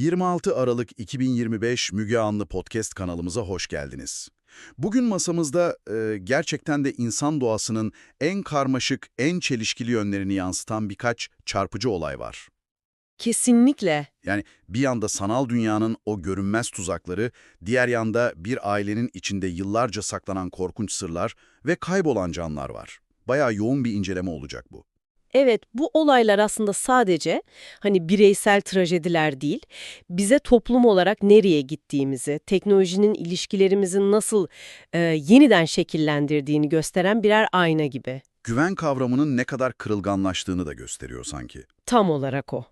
26 Aralık 2025 Müge Anlı Podcast kanalımıza hoş geldiniz. Bugün masamızda e, gerçekten de insan doğasının en karmaşık, en çelişkili yönlerini yansıtan birkaç çarpıcı olay var. Kesinlikle. Yani bir yanda sanal dünyanın o görünmez tuzakları, diğer yanda bir ailenin içinde yıllarca saklanan korkunç sırlar ve kaybolan canlar var. Bayağı yoğun bir inceleme olacak bu. Evet, bu olaylar aslında sadece hani bireysel trajediler değil, bize toplum olarak nereye gittiğimizi, teknolojinin ilişkilerimizin nasıl e, yeniden şekillendirdiğini gösteren birer ayna gibi. Güven kavramının ne kadar kırılganlaştığını da gösteriyor sanki. Tam olarak o.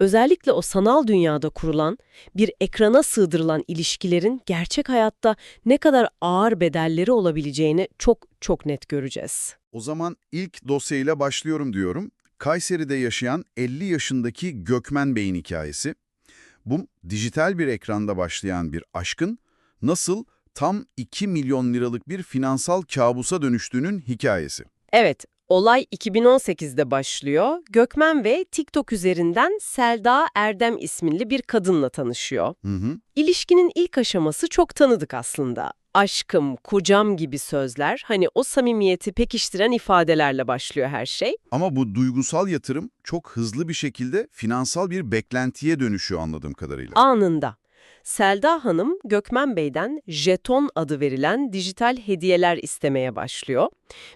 Özellikle o sanal dünyada kurulan, bir ekrana sığdırılan ilişkilerin gerçek hayatta ne kadar ağır bedelleri olabileceğini çok çok net göreceğiz. O zaman ilk dosyayla başlıyorum diyorum. Kayseri'de yaşayan 50 yaşındaki Gökmen Bey'in hikayesi. Bu dijital bir ekranda başlayan bir aşkın nasıl tam 2 milyon liralık bir finansal kabusa dönüştüğünün hikayesi. Evet, olay 2018'de başlıyor. Gökmen ve TikTok üzerinden Selda Erdem isimli bir kadınla tanışıyor. Hı hı. İlişkinin ilk aşaması çok tanıdık aslında. Aşkım, kocam gibi sözler, hani o samimiyeti pekiştiren ifadelerle başlıyor her şey. Ama bu duygusal yatırım çok hızlı bir şekilde finansal bir beklentiye dönüşüyor anladığım kadarıyla. Anında. Selda Hanım, Gökmen Bey'den jeton adı verilen dijital hediyeler istemeye başlıyor.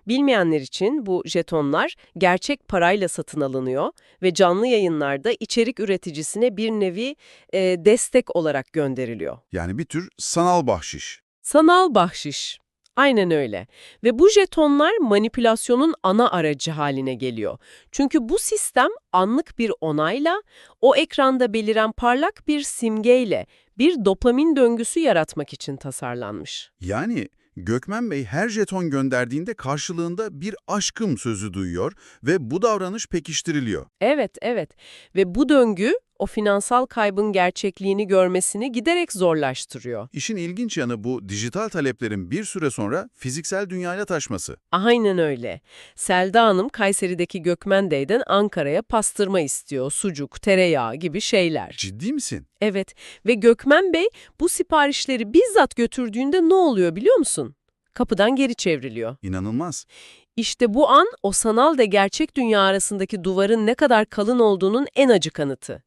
Bilmeyenler için bu jetonlar gerçek parayla satın alınıyor ve canlı yayınlarda içerik üreticisine bir nevi e, destek olarak gönderiliyor. Yani bir tür sanal bahşiş. Sanal bahşiş. Aynen öyle. Ve bu jetonlar manipülasyonun ana aracı haline geliyor. Çünkü bu sistem anlık bir onayla, o ekranda beliren parlak bir simgeyle bir dopamin döngüsü yaratmak için tasarlanmış. Yani Gökmen Bey her jeton gönderdiğinde karşılığında bir aşkım sözü duyuyor ve bu davranış pekiştiriliyor. Evet, evet. Ve bu döngü o finansal kaybın gerçekliğini görmesini giderek zorlaştırıyor. İşin ilginç yanı bu dijital taleplerin bir süre sonra fiziksel dünyaya taşması. Aynen öyle. Selda Hanım Kayseri'deki Gökmenbey'den Ankara'ya pastırma istiyor, sucuk, tereyağı gibi şeyler. Ciddi misin? Evet ve Gökmen Bey bu siparişleri bizzat götürdüğünde ne oluyor biliyor musun? Kapıdan geri çevriliyor. İnanılmaz. İşte bu an o sanal ve gerçek dünya arasındaki duvarın ne kadar kalın olduğunun en acı kanıtı.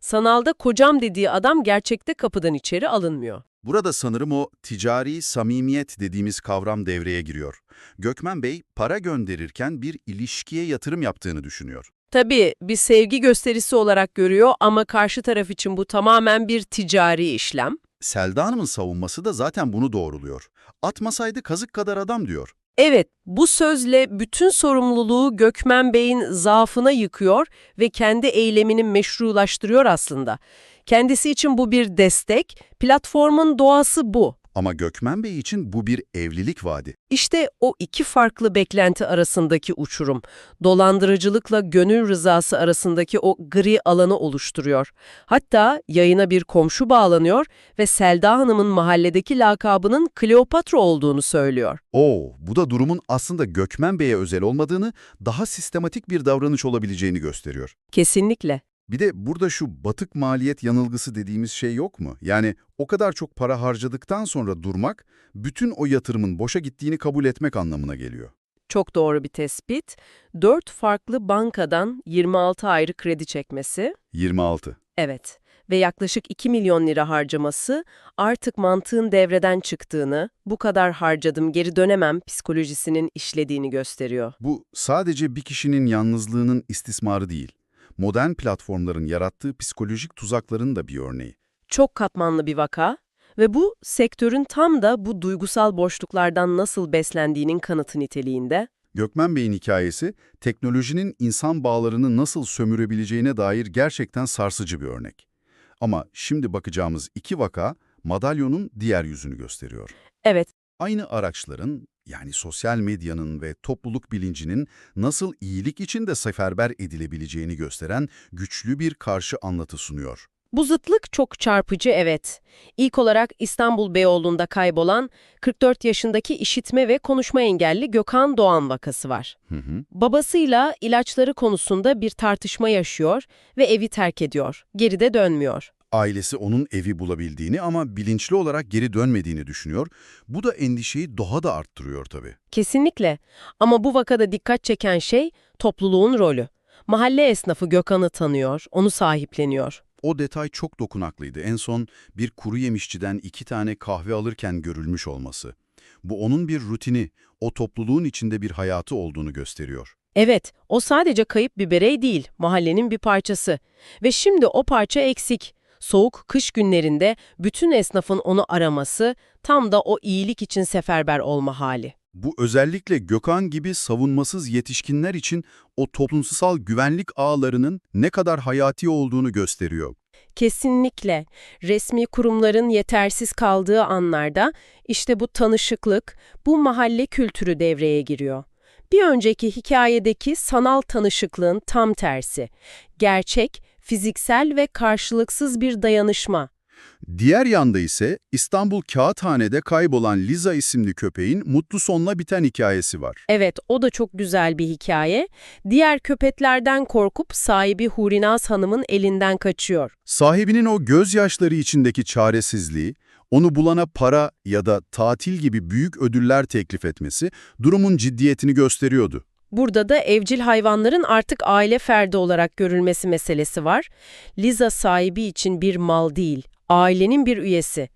Sanalda kocam dediği adam gerçekte kapıdan içeri alınmıyor. Burada sanırım o ticari samimiyet dediğimiz kavram devreye giriyor. Gökmen Bey para gönderirken bir ilişkiye yatırım yaptığını düşünüyor. Tabii bir sevgi gösterisi olarak görüyor ama karşı taraf için bu tamamen bir ticari işlem. Selda Hanım'ın savunması da zaten bunu doğruluyor. Atmasaydı kazık kadar adam diyor. Evet, bu sözle bütün sorumluluğu Gökmen Bey'in zaafına yıkıyor ve kendi eylemini meşrulaştırıyor aslında. Kendisi için bu bir destek, platformun doğası bu. Ama Gökmen Bey için bu bir evlilik vaadi. İşte o iki farklı beklenti arasındaki uçurum, dolandırıcılıkla gönül rızası arasındaki o gri alanı oluşturuyor. Hatta yayına bir komşu bağlanıyor ve Selda Hanım'ın mahalledeki lakabının Kleopatra olduğunu söylüyor. Oo, bu da durumun aslında Gökmen Bey'e özel olmadığını, daha sistematik bir davranış olabileceğini gösteriyor. Kesinlikle. Bir de burada şu batık maliyet yanılgısı dediğimiz şey yok mu? Yani o kadar çok para harcadıktan sonra durmak, bütün o yatırımın boşa gittiğini kabul etmek anlamına geliyor. Çok doğru bir tespit. Dört farklı bankadan 26 ayrı kredi çekmesi, 26. evet ve yaklaşık 2 milyon lira harcaması artık mantığın devreden çıktığını, bu kadar harcadım geri dönemem psikolojisinin işlediğini gösteriyor. Bu sadece bir kişinin yalnızlığının istismarı değil. Modern platformların yarattığı psikolojik tuzakların da bir örneği. Çok katmanlı bir vaka ve bu sektörün tam da bu duygusal boşluklardan nasıl beslendiğinin kanıtı niteliğinde. Gökmen Bey'in hikayesi, teknolojinin insan bağlarını nasıl sömürebileceğine dair gerçekten sarsıcı bir örnek. Ama şimdi bakacağımız iki vaka, madalyonun diğer yüzünü gösteriyor. Evet, Aynı araçların, yani sosyal medyanın ve topluluk bilincinin nasıl iyilik için de seferber edilebileceğini gösteren güçlü bir karşı anlatı sunuyor. Bu zıtlık çok çarpıcı evet. İlk olarak İstanbul Beyoğlu'nda kaybolan 44 yaşındaki işitme ve konuşma engelli Gökhan Doğan vakası var. Hı hı. Babasıyla ilaçları konusunda bir tartışma yaşıyor ve evi terk ediyor. Geride dönmüyor. Ailesi onun evi bulabildiğini ama bilinçli olarak geri dönmediğini düşünüyor. Bu da endişeyi daha da arttırıyor tabii. Kesinlikle. Ama bu vakada dikkat çeken şey topluluğun rolü. Mahalle esnafı Gökhan'ı tanıyor, onu sahipleniyor. O detay çok dokunaklıydı. En son bir kuru yemişçiden iki tane kahve alırken görülmüş olması. Bu onun bir rutini, o topluluğun içinde bir hayatı olduğunu gösteriyor. Evet, o sadece kayıp bir birey değil, mahallenin bir parçası. Ve şimdi o parça eksik. Soğuk kış günlerinde bütün esnafın onu araması, tam da o iyilik için seferber olma hali. Bu özellikle Gökhan gibi savunmasız yetişkinler için o toplumsal güvenlik ağlarının ne kadar hayati olduğunu gösteriyor. Kesinlikle. Resmi kurumların yetersiz kaldığı anlarda işte bu tanışıklık, bu mahalle kültürü devreye giriyor. Bir önceki hikayedeki sanal tanışıklığın tam tersi. Gerçek, fiziksel ve karşılıksız bir dayanışma. Diğer yanda ise İstanbul Kağıthane'de kaybolan Liza isimli köpeğin mutlu sonla biten hikayesi var. Evet, o da çok güzel bir hikaye. Diğer köpeklerden korkup sahibi Hurinaz Hanım'ın elinden kaçıyor. Sahibinin o gözyaşları içindeki çaresizliği, onu bulana para ya da tatil gibi büyük ödüller teklif etmesi durumun ciddiyetini gösteriyordu. Burada da evcil hayvanların artık aile ferdi olarak görülmesi meselesi var. Liza sahibi için bir mal değil, ailenin bir üyesi.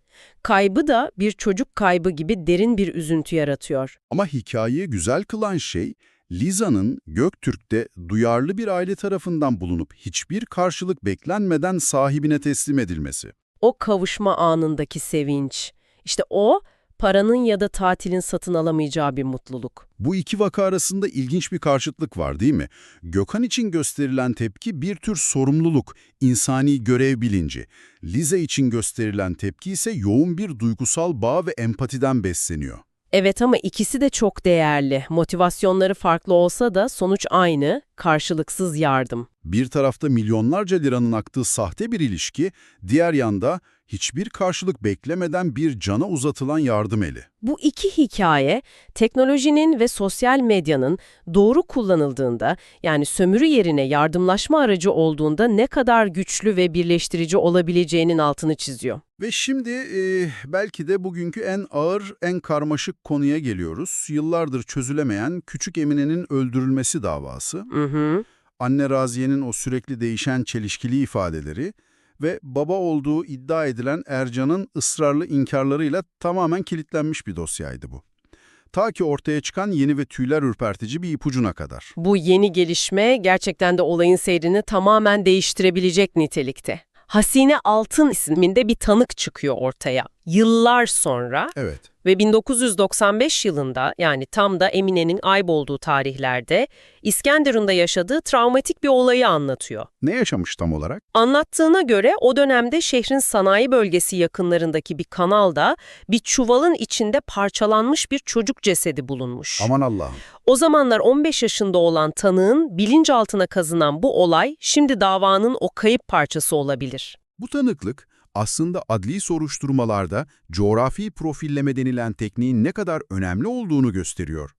Kaybı da bir çocuk kaybı gibi derin bir üzüntü yaratıyor. Ama hikayeyi güzel kılan şey, Liza'nın Göktürk'te duyarlı bir aile tarafından bulunup hiçbir karşılık beklenmeden sahibine teslim edilmesi. O kavuşma anındaki sevinç. İşte o, paranın ya da tatilin satın alamayacağı bir mutluluk. Bu iki vaka arasında ilginç bir karşıtlık var değil mi? Gökhan için gösterilen tepki bir tür sorumluluk, insani görev bilinci. Liza için gösterilen tepki ise yoğun bir duygusal bağ ve empatiden besleniyor. Evet ama ikisi de çok değerli. Motivasyonları farklı olsa da sonuç aynı, karşılıksız yardım. Bir tarafta milyonlarca liranın aktığı sahte bir ilişki, diğer yanda hiçbir karşılık beklemeden bir cana uzatılan yardım eli. Bu iki hikaye teknolojinin ve sosyal medyanın doğru kullanıldığında yani sömürü yerine yardımlaşma aracı olduğunda ne kadar güçlü ve birleştirici olabileceğinin altını çiziyor. Ve şimdi e, belki de bugünkü en ağır, en karmaşık konuya geliyoruz. Yıllardır çözülemeyen Küçük Emine'nin öldürülmesi davası. Hı hı. Anne Raziye'nin o sürekli değişen çelişkili ifadeleri ve baba olduğu iddia edilen Ercan'ın ısrarlı inkarlarıyla tamamen kilitlenmiş bir dosyaydı bu. Ta ki ortaya çıkan yeni ve tüyler ürpertici bir ipucuna kadar. Bu yeni gelişme gerçekten de olayın seyrini tamamen değiştirebilecek nitelikte. Hasine Altın isminde bir tanık çıkıyor ortaya. Yıllar sonra Evet. ve 1995 yılında yani tam da Emine'nin aybolduğu tarihlerde İskenderun'da yaşadığı travmatik bir olayı anlatıyor. Ne yaşamış tam olarak? Anlattığına göre o dönemde şehrin sanayi bölgesi yakınlarındaki bir kanalda bir çuvalın içinde parçalanmış bir çocuk cesedi bulunmuş. Aman Allah'ım. O zamanlar 15 yaşında olan tanığın bilinçaltına kazınan bu olay şimdi davanın o kayıp parçası olabilir. Bu tanıklık aslında adli soruşturmalarda coğrafi profilleme denilen tekniğin ne kadar önemli olduğunu gösteriyor.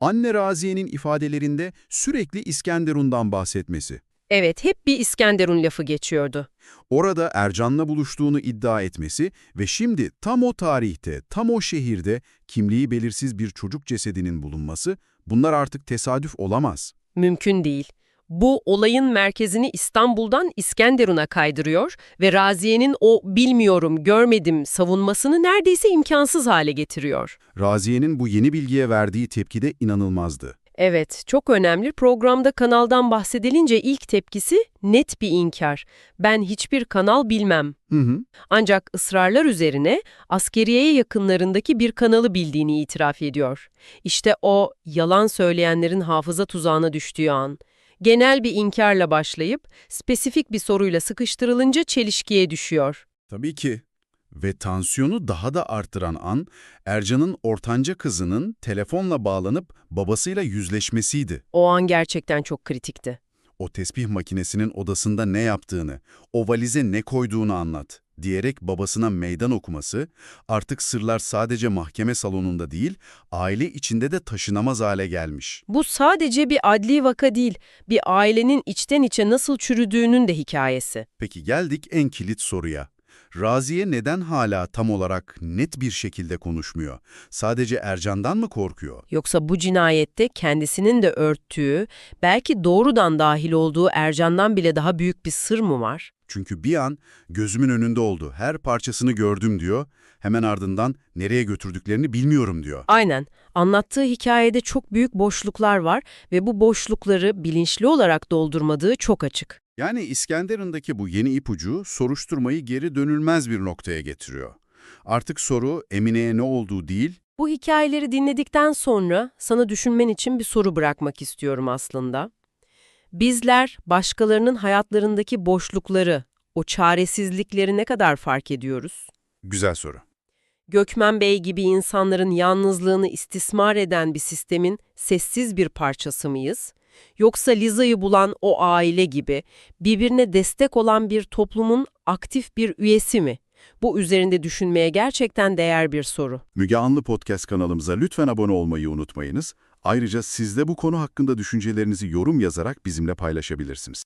Anne Raziye'nin ifadelerinde sürekli İskenderun'dan bahsetmesi. Evet, hep bir İskenderun lafı geçiyordu. Orada Ercan'la buluştuğunu iddia etmesi ve şimdi tam o tarihte, tam o şehirde kimliği belirsiz bir çocuk cesedinin bulunması, bunlar artık tesadüf olamaz. Mümkün değil. Bu olayın merkezini İstanbul'dan İskenderun'a kaydırıyor ve Raziye'nin o bilmiyorum, görmedim savunmasını neredeyse imkansız hale getiriyor. Raziye'nin bu yeni bilgiye verdiği tepki de inanılmazdı. Evet, çok önemli. Programda kanaldan bahsedilince ilk tepkisi net bir inkar. Ben hiçbir kanal bilmem. Hı hı. Ancak ısrarlar üzerine askeriyeye yakınlarındaki bir kanalı bildiğini itiraf ediyor. İşte o yalan söyleyenlerin hafıza tuzağına düştüğü an. Genel bir inkarla başlayıp spesifik bir soruyla sıkıştırılınca çelişkiye düşüyor. Tabii ki. Ve tansiyonu daha da artıran an, Ercan'ın ortanca kızının telefonla bağlanıp babasıyla yüzleşmesiydi. O an gerçekten çok kritikti. O tesbih makinesinin odasında ne yaptığını, o valize ne koyduğunu anlat. Diyerek babasına meydan okuması, artık sırlar sadece mahkeme salonunda değil, aile içinde de taşınamaz hale gelmiş. Bu sadece bir adli vaka değil, bir ailenin içten içe nasıl çürüdüğünün de hikayesi. Peki geldik en kilit soruya. Raziye neden hala tam olarak net bir şekilde konuşmuyor? Sadece Ercan'dan mı korkuyor? Yoksa bu cinayette kendisinin de örttüğü, belki doğrudan dahil olduğu Ercan'dan bile daha büyük bir sır mı var? Çünkü bir an gözümün önünde oldu, her parçasını gördüm diyor. Hemen ardından nereye götürdüklerini bilmiyorum diyor. Aynen. Anlattığı hikayede çok büyük boşluklar var ve bu boşlukları bilinçli olarak doldurmadığı çok açık. Yani İskenderun'daki bu yeni ipucu soruşturmayı geri dönülmez bir noktaya getiriyor. Artık soru Emine'ye ne olduğu değil, Bu hikayeleri dinledikten sonra sana düşünmen için bir soru bırakmak istiyorum aslında. Bizler başkalarının hayatlarındaki boşlukları, o çaresizlikleri ne kadar fark ediyoruz? güzel soru. Gökmen Bey gibi insanların yalnızlığını istismar eden bir sistemin sessiz bir parçası mıyız? Yoksa Liza'yı bulan o aile gibi birbirine destek olan bir toplumun aktif bir üyesi mi? Bu üzerinde düşünmeye gerçekten değer bir soru. Müge Anlı Podcast kanalımıza lütfen abone olmayı unutmayınız. Ayrıca siz de bu konu hakkında düşüncelerinizi yorum yazarak bizimle paylaşabilirsiniz.